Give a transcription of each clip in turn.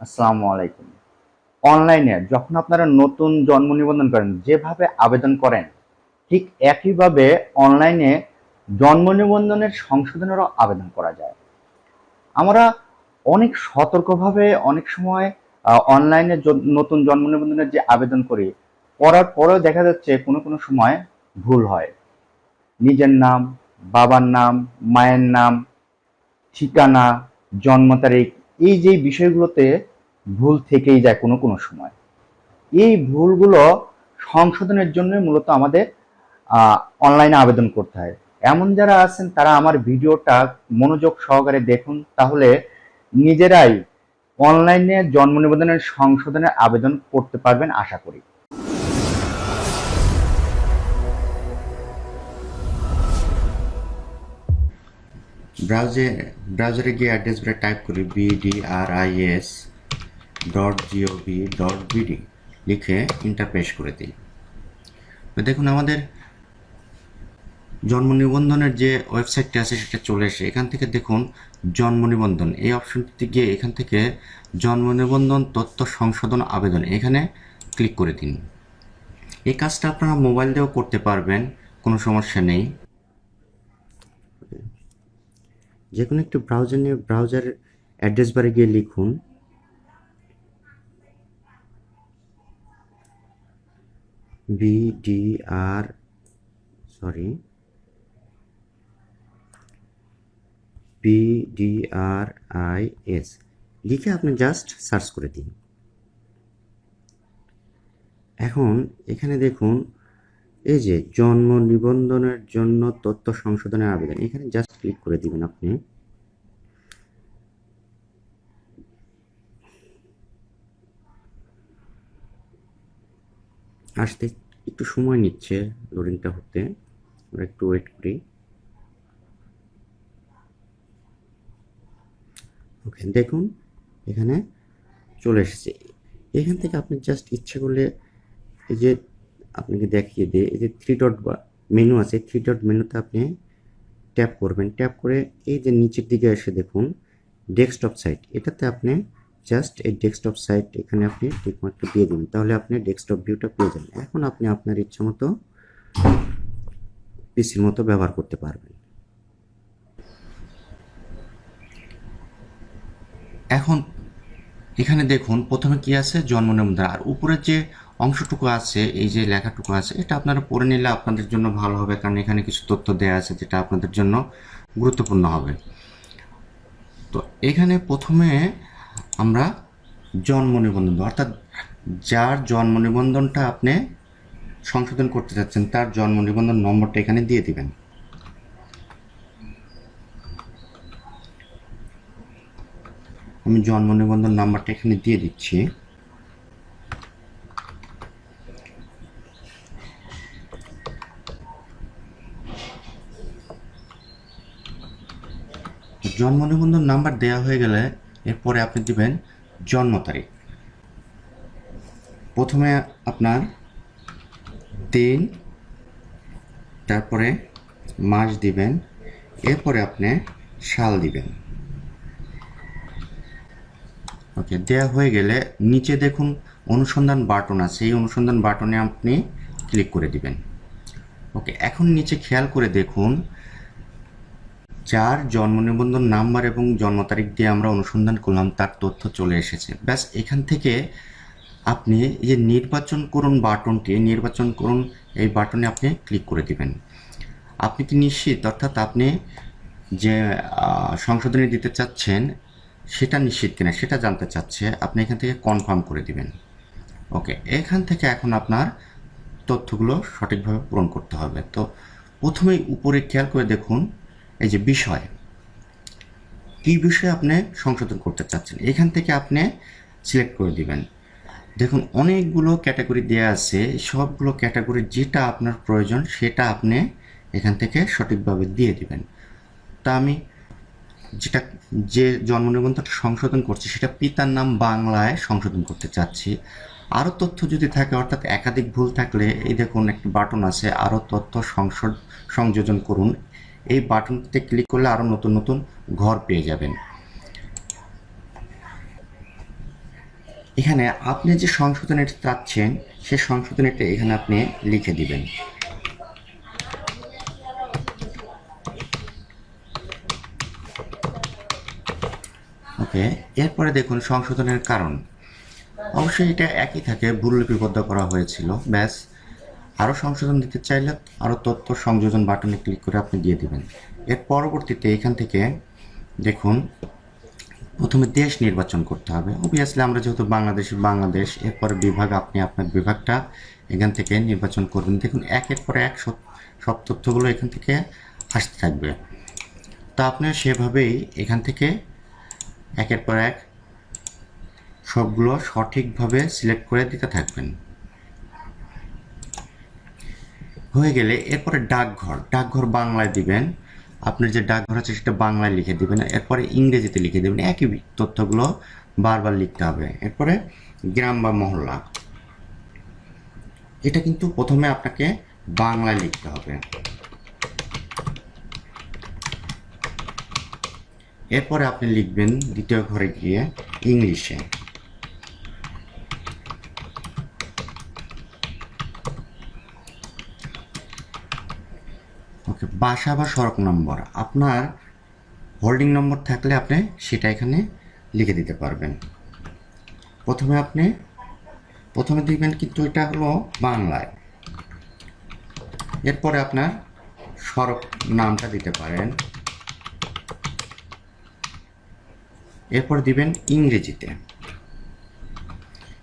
আসসালামু আলাইকুম। অনলাইনে যখন আপনারা নতুন জন্ম নিবন্ধন করেন, যেভাবে আবেদন করেন, ঠিক একইভাবে অনলাইনে জন্ম নিবন্ধনের সংশোধনেরও আবেদন করা যায়। আমরা অনেক সতর্কভাবে অনেক সময় অনলাইনে নতুন জন্ম নিবন্ধনের যে আবেদন করি, করার পরেও দেখা যাচ্ছে কোনো কোনো সময় ভুল হয়। নিজের নাম, বাবার নাম, মায়ের নাম, ঠিকানা, জন্ম তারিখ এই যে বিষয়গুলোতে ভুল থেকেই যায় কোনো কোনো সময়, এই ভুলগুলো সংশোধনের জন্য মূলত আমাদের অনলাইনে আবেদন করতে হয়। এমন যারা আছেন তারা আমার ভিডিওটা মনোযোগ সহকারে দেখুন, তাহলে নিজেরাই অনলাইনে জন্ম নিবন্ধনের সংশোধনের আবেদন করতে পারবেন আশা করি। ব্রাউজে ব্রাউজারে গিয়ে অ্যাড্রেস বারে টাইপ করি BDRIS dot GOV dot BD লিখে ইন্টার পেশ করে দিই দেখুন আমাদের জন্ম নিবন্ধনের যে ওয়েবসাইটটি আছে, সেটা চলে এসে এখান থেকে দেখুন জন্ম নিবন্ধন। এই অপশনটিতে গিয়ে এখান থেকে জন্ম নিবন্ধন, তথ্য সংশোধন, আবেদন এখানে ক্লিক করে দিন। এই কাজটা আপনারা মোবাইল দিয়েও করতে পারবেন, কোনো সমস্যা নেই। যে কোনো একটি ব্রাউজার নিয়ে ব্রাউজার অ্যাড্রেস বারে গিয়ে লিখুন। বিডিআর সরি বিডিআরআইএস লিখে আপনি জাস্ট সার্চ করে দিন। এখন এখানে দেখুন এই যে জন্ম নিবন্ধনের জন্য তথ্য সংশোধনের আবেদন, এখানে জাস্ট ক্লিক করে দিবেন আপনি। আসতে একটু সময় নিচ্ছে লোডিংটা হতে, আমরা একটু ওয়েট করি। ওকে দেখুন, এখানে চলে এসেছে। এখান থেকে আপনি জাস্ট ইচ্ছে করলে এই যে আপনাকে দেখিয়ে দিই, এই যে থ্রি ডট বা মেনু আছে থ্রি ডট মেনুতে আপনি ট্যাপ করবেন। ট্যাপ করে এই যে নিচের দিকে এসে দেখুন ডেস্কটপ সাইট এটাতে আপনি জাস্ট এই ডেস্কটপ সাইট এখানে আপনি টিকমার্কটা দিয়ে দিন তাহলে আপনি ডেস্কটপ ভিউটা পেয়ে যাবেন। এখন আপনি আপনার ইচ্ছা মতো পিসির মতো ব্যবহার করতে পারবেন। এখন এখানে দেখুন, প্রথমে কি আছে? জন্ম নিবন্ধন। আর উপরের যে অংশটুকু আছে, এই যে লেখাটুকু আছে, এটা আপনারা পড়ে নিলে আপনাদের জন্য ভালো হবে, কারণ এখানে কিছু তথ্য দেওয়া আছে যেটা আপনাদের জন্য গুরুত্বপূর্ণ হবে। তো এখানে প্রথমে আমরা জন্ম নিবন্ধন, অর্থাৎ যার জন্ম নিবন্ধনটা আপনি সংশোধন করতে চাচ্ছেন, তার জন্ম নিবন্ধন নম্বরটা এখানে দিয়ে দিবেন। আমি জন্ম নিবন্ধন নাম্বারটা এখানে দিয়ে দিচ্ছি। জন্ম নিবন্ধন নাম্বার দেওয়া হয়ে গেলে এরপরে আপনি দিবেন জন্ম তারিখ। প্রথমে আপনার দিন, তারপরে মাস দিবেন, এরপরে আপনি সাল দিবেন। ওকে দেওয়া হয়ে গেলে নিচে দেখুন অনুসন্ধান বাটন আছে, এই অনুসন্ধান বাটনে আপনি ক্লিক করে দিবেন। ওকে, এখন নিচে খেয়াল করে দেখুন যার জন্ম নিবন্ধন নাম্বার এবং জন্ম তারিখ দিয়ে আমরা অনুসন্ধান করলাম, তার তথ্য চলে এসেছে। ব্যাস, এখান থেকে আপনি যে নির্বাচন করুন বাটনটি নির্বাচন করুন, এই বাটনে আপনি ক্লিক করে দিবেন। আপনি কি নিশ্চিত? অর্থাৎ আপনি যে সংশোধনী দিতে চাচ্ছেন, সেটা নিশ্চিত কিনা, সেটা জানতে চাচ্ছে, আপনি এখান থেকে কনফার্ম করে দিবেন। ওকে, এখান থেকে এখন আপনার তথ্যগুলো সঠিকভাবে পূরণ করতে হবে। তো প্রথমেই উপরে খেয়াল করে দেখুন এই যে বিষয়, কী বিষয়ে আপনি সংশোধন করতে চাচ্ছেন? এখান থেকে আপনি সিলেক্ট করে দিবেন। দেখুন, অনেকগুলো ক্যাটাগরি দেওয়া আছে। সবগুলো ক্যাটাগরি যেটা আপনার প্রয়োজন, সেটা আপনি এখান থেকে সঠিকভাবে দিয়ে দিবেন। তা আমি যেটা, যে জন্ম নিবন্ধনটা সংশোধন করছি, সেটা পিতার নাম বাংলায় সংশোধন করতে চাচ্ছি। আরও তথ্য যদি থাকে, অর্থাৎ একাধিক ভুল থাকলে, এই দেখুন, একটি বাটন আছে। আরও তথ্য সংশোধ, সংযোজন করুন। এই বাটনটিতে ক্লিক করলে আরও নতুন নতুন ঘর পেয়ে যাবেন। এখানে আপনি যে সংশোধনীটা চাচ্ছেন, সে সংশোধনীটা এখানে আপনি লিখে দিবেন। ওকে, এরপরে দেখুন সংশোধনের কারণ। অবশ্যই এটা একই থাকে, ভুল লিপিবদ্ধ করা হয়েছিল, ব্যাস। আরও সংশোধন দিতে চাইলে আরও তথ্য সংযোজন বাটনে ক্লিক করে আপনি দিয়ে দিবেন। এর পরবর্তীতে এখান থেকে দেখুন, প্রথমে দেশ নির্বাচন করতে হবে। অবভিয়াসলি আমরা যেহেতু বাংলাদেশ বাংলাদেশ, এরপরে বিভাগ, আপনি আপনার বিভাগটা এখান থেকে নির্বাচন করবেন। দেখুন, একের পর এক সব তথ্যগুলো এখান থেকে আসতে থাকবে। তো আপনি সেভাবেই এখান থেকে একের পর এক সবগুলো সঠিকভাবে সিলেক্ট করে দিতে থাকবেন। হয়ে গেলে এরপরে ডাকঘর ডাকঘর বাংলায় দিবেন। আপনার যে ডাকঘর আছে সেটা বাংলায় লিখে দিবেন, এরপরে ইংরেজিতে লিখে দেবেন। একই তথ্যগুলো বারবার লিখতে হবে। এরপরে গ্রাম বা মহল্লা, এটা কিন্তু প্রথমে আপনাকে বাংলায় লিখতে হবে। এরপরে আপনি লিখবেন দ্বিতীয় ঘরে গিয়ে ইংলিশে। ওকে, বাসা বা সড়ক নম্বর। আপনার হোল্ডিং নম্বর থাকলে আপনি সেটা এখানে লিখে দিতে পারবেন। প্রথমে আপনি, প্রথমে দেখবেন কিন্তু এটা হলো বাংলায়। এরপরে আপনার সড়ক নামটা দিতে পারেন। এরপর দিবেন ইংরেজিতে।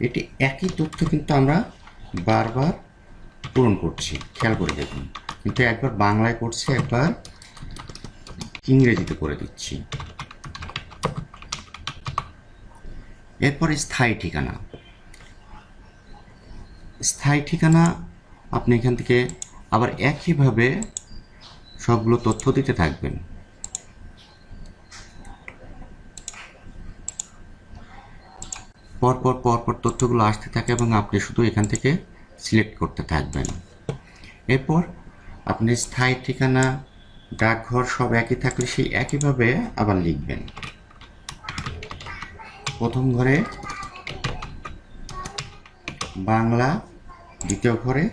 এটি একই তথ্য কিন্তু আমরা বারবার পূরণ করছি। খেয়াল করে দেখুন। কিন্তু একবার বাংলায় করছি, একবার ইংরেজিতে করে দিচ্ছি। এরপর স্থায়ী ঠিকানা। স্থায়ী ঠিকানা, আপনি এখান থেকে আবার একইভাবে সবগুলো তথ্য দিতে থাকবেন। পরপর পরপর তথ্যগুলো আসতে থাকে এবং আপনি শুধু এখান থেকে সিলেক্ট করতে থাকবেন। এরপর আপনি স্থায়ী ঠিকানা, ডাকঘর সব একই থাকলে সেই একইভাবে আবার লিখবেন। প্রথম ঘরে বাংলা, দ্বিতীয় ঘরে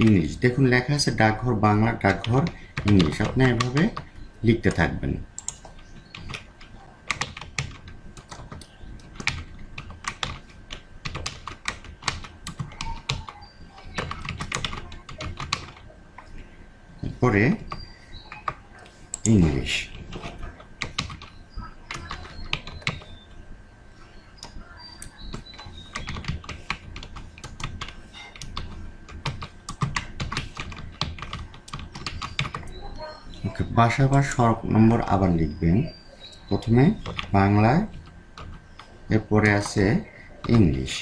ইংলিশ। দেখুন লেখা আছে ডাকঘর বাংলা, ডাকঘর ইংলিশ। আপনি এভাবে লিখতে থাকবেন। পরে ইংলিশ বাসা বা সড়ক নম্বর আবার লিখবেন। প্রথমে বাংলায় এরপরে আছে ইংলিশ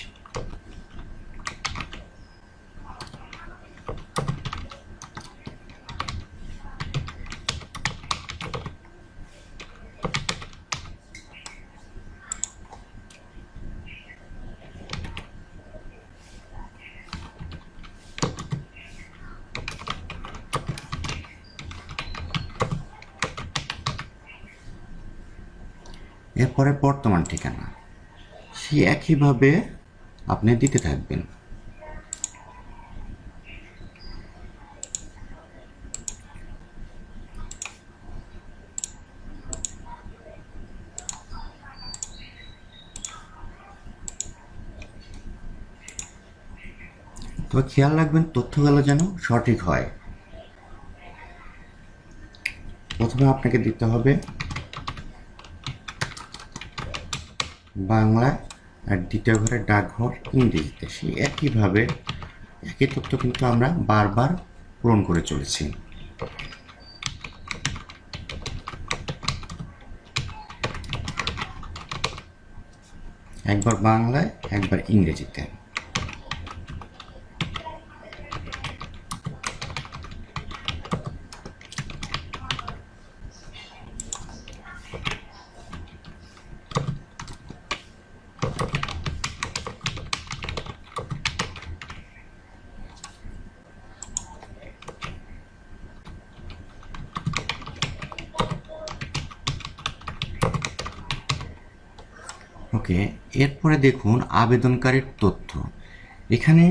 এরপরে বর্তমান ঠিকানা। সেই একইভাবে আপনি দিতে থাকবেন। তো খেয়াল রাখবেন, তথ্যগুলো যেন সঠিক হয়। প্রথমে আপনাকে দিতে হবে বাংলা আর দ্বিতীয় ঘরে ডাকঘর ইংরেজিতে। সেই একইভাবে, একই তথ্য কিন্তু আমরা বারবার পূরণ করে চলেছি। একবার বাংলায়, একবার ইংরেজিতে। ওকে এরপরে দেখুন আবেদনকারীর তথ্য। এখানে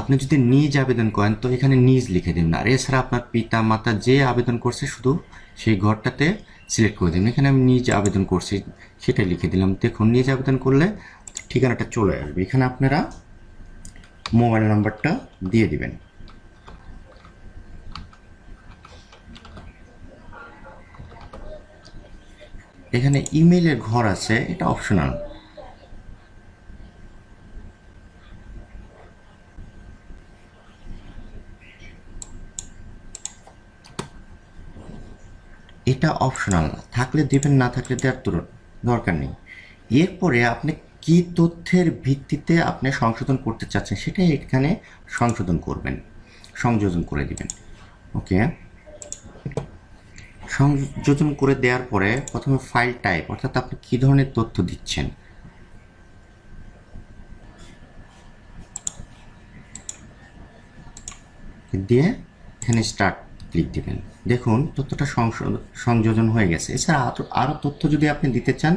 আপনি যদি নিজ আবেদন করেন, তো এখানে নিজ লিখে দিন। আর এছাড়া আপনার পিতা মাতা যে আবেদন করছে, শুধু সেই ঘরটাতে সিলেক্ট করে দিন। এখানে আমি নিজ আবেদন করছি, সেটাই লিখে দিলাম। দেখুন, নিজ আবেদন করলে ঠিকানাটা চলে আসবে। এখানে আপনারা মোবাইল নাম্বারটা দিয়ে দিবেন। এখানে ইমেইলের ঘর আছে, এটা অপশনাল এটা অপশনাল থাকলে দিবেন, না থাকলে দেওয়ার তো দরকার নেই। এরপরে আপনি কি তথ্যের ভিত্তিতে আপনি সংশোধন করতে চাচ্ছেন, সেটাই এখানে সংশোধন করবেন, সংযোজন করে দিবেন। ওকে? সংযোজন করে দেওয়ার পরে প্রথমে ফাইল টাইপ অর্থাৎ আপনি কী ধরনের তথ্য দিচ্ছেন? দিয়ে এখানে স্টার্ট ক্লিক দেবেন। দেখুন, তথ্যটা সংযোজন হয়ে গেছে। এছাড়া আরও তথ্য যদি আপনি দিতে চান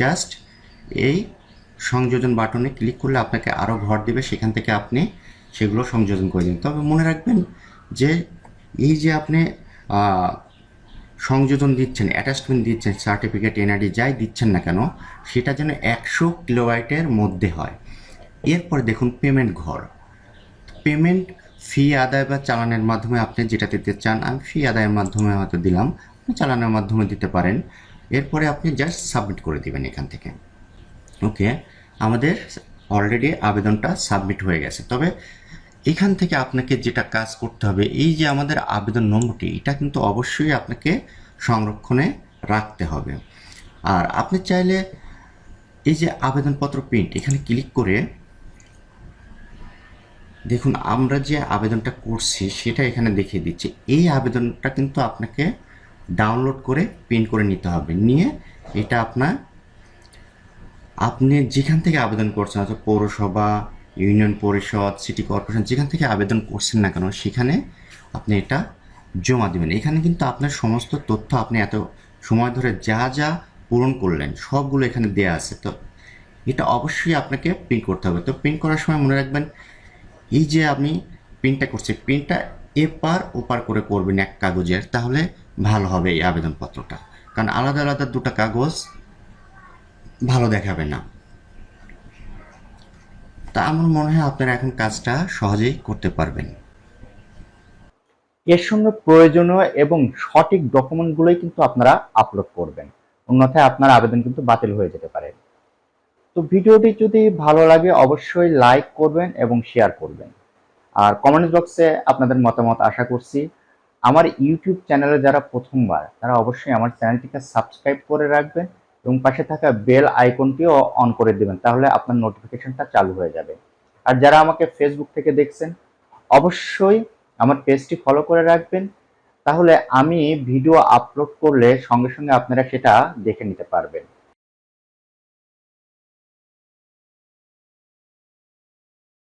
জাস্ট এই সংযোজন বাটনে ক্লিক করলে আপনাকে আরও ঘর দেবে। সেখান থেকে আপনি সেগুলো সংযোজন করে দিন তবে মনে রাখবেন যে, এই যে আপনি সংযোজন দিচ্ছেন অ্যাটাচমেন্ট দিচ্ছেন সার্টিফিকেট এনআরডি যাই দিচ্ছেন না কেন, সেটা যেন একশো কিলোবাইটের মধ্যে হয়। এরপরে দেখুন পেমেন্ট ঘর। পেমেন্ট ফি আদায় বা চালানের মাধ্যমে আপনি যেটা দিতে চান, আমি ফি আদায়ের মাধ্যমে হয়তো দিলাম চালানের মাধ্যমে দিতে পারেন। এরপরে আপনি জাস্ট সাবমিট করে দিবেন এখান থেকে। ওকে আমাদের অলরেডি আবেদনটা সাবমিট হয়ে গেছে। তবে এখান থেকে আপনাকে যেটা কাজ করতে হবে, এই যে আমাদের আবেদন নম্বরটি, এটা কিন্তু অবশ্যই আপনাকে সংরক্ষণে রাখতে হবে। আর আপনি চাইলে এই যে আবেদনপত্র প্রিন্ট এখানে ক্লিক করে দেখুন আমরা যে আবেদনটা করছি, সেটা এখানে দেখিয়ে দিচ্ছি। এই আবেদনটা কিন্তু আপনাকে ডাউনলোড করে প্রিন্ট করে নিতে হবে। নিয়ে এটা আপনার, আপনি যেখান থেকে আবেদন করছেন, অর্থাৎ পৌরসভা ইউনিয়ন পরিষদ, সিটি কর্পোরেশন যেখান থেকে আবেদন করছেন না কেন, সেখানে আপনি এটা জমা দেবেন। এখানে কিন্তু আপনার সমস্ত তথ্য আপনি এত সময় ধরে যা যা পূরণ করলেন, সবগুলো এখানে দেয়া আছে। তো এটা অবশ্যই আপনাকে প্রিন্ট করতে হবে। তো প্রিন্ট করার সময় মনে রাখবেন, এই যে আমি প্রিন্টটা করছি প্রিন্টটা এপার ওপার করে করবেন এক কাগজের, তাহলে ভালো হবে এই আবেদনপত্রটা। কারণ আলাদা আলাদা দুটো কাগজ ভালো দেখাবে না। তা আমার মনে হয় আপনারা এখন কাজটা সহজেই করতে পারবেন। এর সঙ্গে প্রয়োজনীয় এবং সঠিক ডকুমেন্টগুলোই কিন্তু আপনারা আপলোড করবেন। অন্যথায় আপনার আবেদন কিন্তু বাতিল হয়ে যেতে পারে। তো ভিডিওটি যদি ভালো লাগে, অবশ্যই লাইক করবেন এবং শেয়ার করবেন। আর কমেন্ট বক্সে আপনাদের মতামত আশা করছি, আমার ইউটিউব চ্যানেলে যারা প্রথমবার, তারা অবশ্যই আমার চ্যানেলটিকে সাবস্ক্রাইব করে রাখবেন এবং পাশে থাকা বেল আইকনটিও অন করে দেবেন, তাহলে আপনার নোটিফিকেশনটা চালু হয়ে যাবে। আর যারা আমাকে ফেসবুক থেকে দেখছেন, অবশ্যই আমার পেজটি ফলো করে রাখবেন, তাহলে আমি ভিডিও আপলোড করলে সঙ্গে সঙ্গে আপনারা সেটা দেখে নিতে পারবেন।